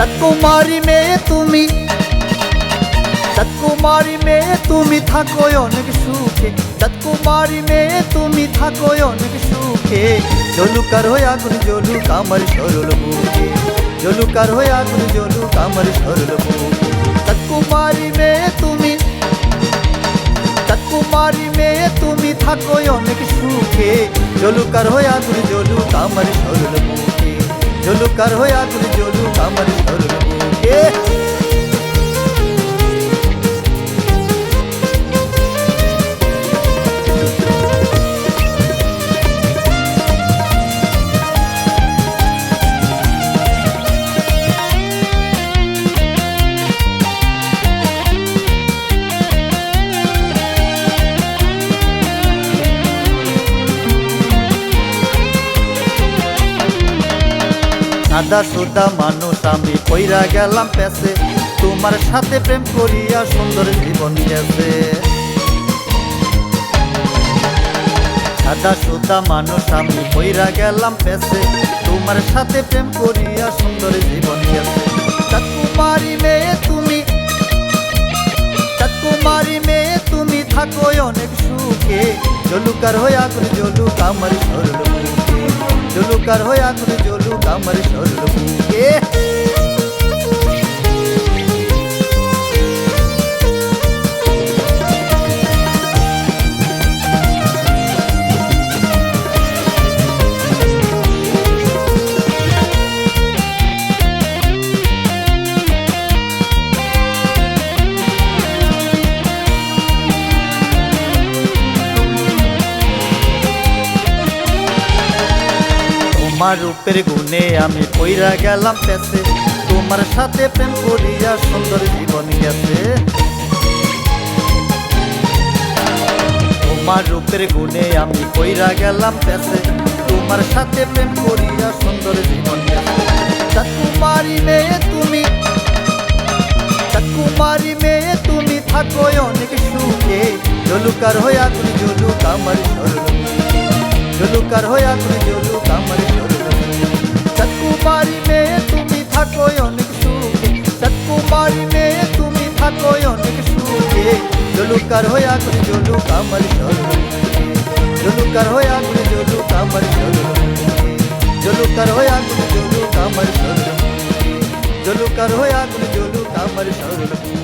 চাকুমারি মেয়ে তুমি। চাকুমারি মেয়ে তুমি থাকো অনেক সুখে। চাকুমারি মেয়ে তুমি থাকো অনেক সুখে। জলুকার হয়ে আগুন, জলুক আমার সরল বুকে জলুকার হয়ে আগুন, জলুক আমার সরল বুকে চাকুমারি মেয়ে তুমি। চাকুমারি মেয়ে তুমি থাকো অনেক সুখে। জলুকার হয়ে আগুন, জলুক আমার সরল বুকে জলুকার হয়ে আগুন জলুক আমার সরল বুকে সাদা সুদা মানুষ আমি কইরা গেলাম পেছে তোমার সাথে প্রেম করিয়া সুন্দর জীবন গেছে। সাদা সুদা মানুষ আমি কইরা গেলাম পেছে তোমার সাথে প্রেম করিয়া সুন্দর জীবন গেছে। চাকুমারি মেয়ে তুমি চাকুমারি মেয়ে তুমি থাকো অনেক সুখে। জলুকার হয়ে আগুন জলুক আমার সরল জলুকার হয়ে আগুন জলুক আমার সরল বুকে তোমার রূপের গুণে আমি কইরা গেলাম পেছে তোমার সাথে প্রেম করিয়া সুন্দর জীবন গেছে তোমার রূপের গুণে আমি কইরা গেলাম পেছে তোমার সাথে প্রেম করিয়া সুন্দর জীবন গেছে চাকুমারি মেয়ে তুমি চাকুমারি মেয়ে তুমি থাকো অনেক সুখে। জলুকার হয়ে আগুন জলুক আমার জলুকার হয়ে আগুন জলুক कर हो या कुछ जोलू कामर जोलू जोलू कर हो या कुछ जोलू कामर जोलू जोलू कर हो या कुछ जोलू कामर जोलू जोलू कर हो या कुछ जोलू कामर जोलू